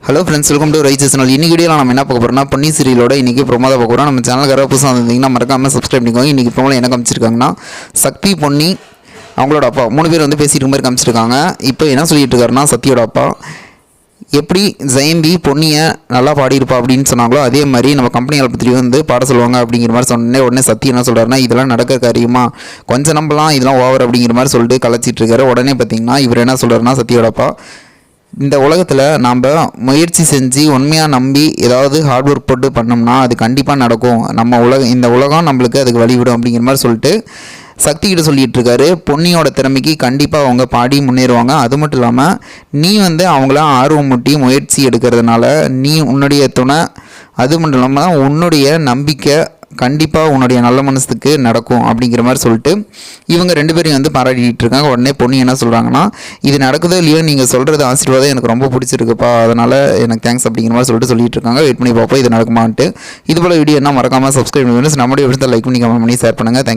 Hello friends welcome to rice channel இன்னைக்கு வீடியோவில் நம்ம என்ன பார்க்க போகிறோம்னா பொன்னி சீரியலோட இன்றைக்கி ப்ரோமோ தான் பார்க்க போகிறோம் நம்ம சேனல் கரெக்டாக புதுசாக வந்திருந்தீங்கன்னா மறக்காமல் சப்ஸ்கிரைப் பண்ணிக்கோங்க. இன்றைக்கி ப்ரோமோ என்ன காமிச்சிருக்காங்கன்னா சக்தி பொன்னி அவங்களோட அப்பா. மூணு பேர் வந்து பேசிட்டு மாதிரி காமிச்சிருக்காங்க. இப்போ என்ன சொல்லிட்டு இருக்காருன்னா சத்தியோட அப்பா. எப்படி ஜெயந்தி பொன்னியை நல்லா பாடியிருப்பா அப்படின்னு சொன்னாங்களோ அதே மாதிரி நம்ம கம்பெனிகளை பற்றி வந்து பாட சொல்லுவாங்க அப்படிங்கிற மாதிரி சொன்னே உடனே சத்தி என்ன சொல்கிறாருன்னா இதெல்லாம் நடக்க காரியமா? கொஞ்சம் நம்பலாம் இதெல்லாம் ஓவர் அப்படிங்கிற மாதிரி சொல்லிட்டு கலைச்சிட்டு இருக்காரு. உடனே பார்த்தீங்கன்னா இவர் என்ன சொல்கிறாருன்னா சத்தியோட அப்பா இந்த உலகத்தில் நாம் முயற்சி செஞ்சு உண்மையாக நம்பி ஏதாவது ஹார்ட் ஒர்க் போட்டு பண்ணோம்னா அது கண்டிப்பாக நடக்கும். நம்ம உலகம் இந்த உலகம் நம்மளுக்கு அதுக்கு வழிவிடும் அப்படிங்கிற மாதிரி சொல்லிட்டு சக்தி கிட்ட சொல்லிகிட்டு இருக்காரு பொன்னியோட திறமைக்கு கண்டிப்பாக அவங்க பாடி முன்னேறுவாங்க. அது மட்டும் இல்லாமல் நீ வந்து அவங்கள ஆர்வம் முட்டி முயற்சி எடுக்கிறதுனால நீ உன்னுடைய துணை அது மட்டும் இல்லாமல் உன்னுடைய நம்பிக்கை கண்டிப்பாக உன்னுடைய நல்ல மனசுக்கு நடக்கும் அப்படிங்கிற மாதிரி சொல்லிட்டு இவங்க ரெண்டு பேரையும் வந்து பாராட்டிட்டு இருக்காங்க. உடனே பொண்ணு என்ன சொல்கிறாங்கன்னா இது நடக்குதோ இல்லையோ? நீங்கள் சொல்கிறது ஆசீர்வாதம் எனக்கு ரொம்ப பிடிச்சிருக்குப்பா. அதனால் எனக்கு தேங்க்ஸ் அப்படிங்கிற மாதிரி சொல்லிட்டு சொல்லிட்டு இருக்காங்க. வெயிட் பண்ணி பார்ப்போம் இது நடக்குமான்ட்டு. இது போல் வீடியோ என்ன மறக்காமல் சப்ஸ்கிரைப் பண்ணி நம்மளுடைய விஷயத்தை லைக் பண்ணி கமெண்ட் பண்ணி ஷேர் பண்ணுங்கள் தேங்க்யூ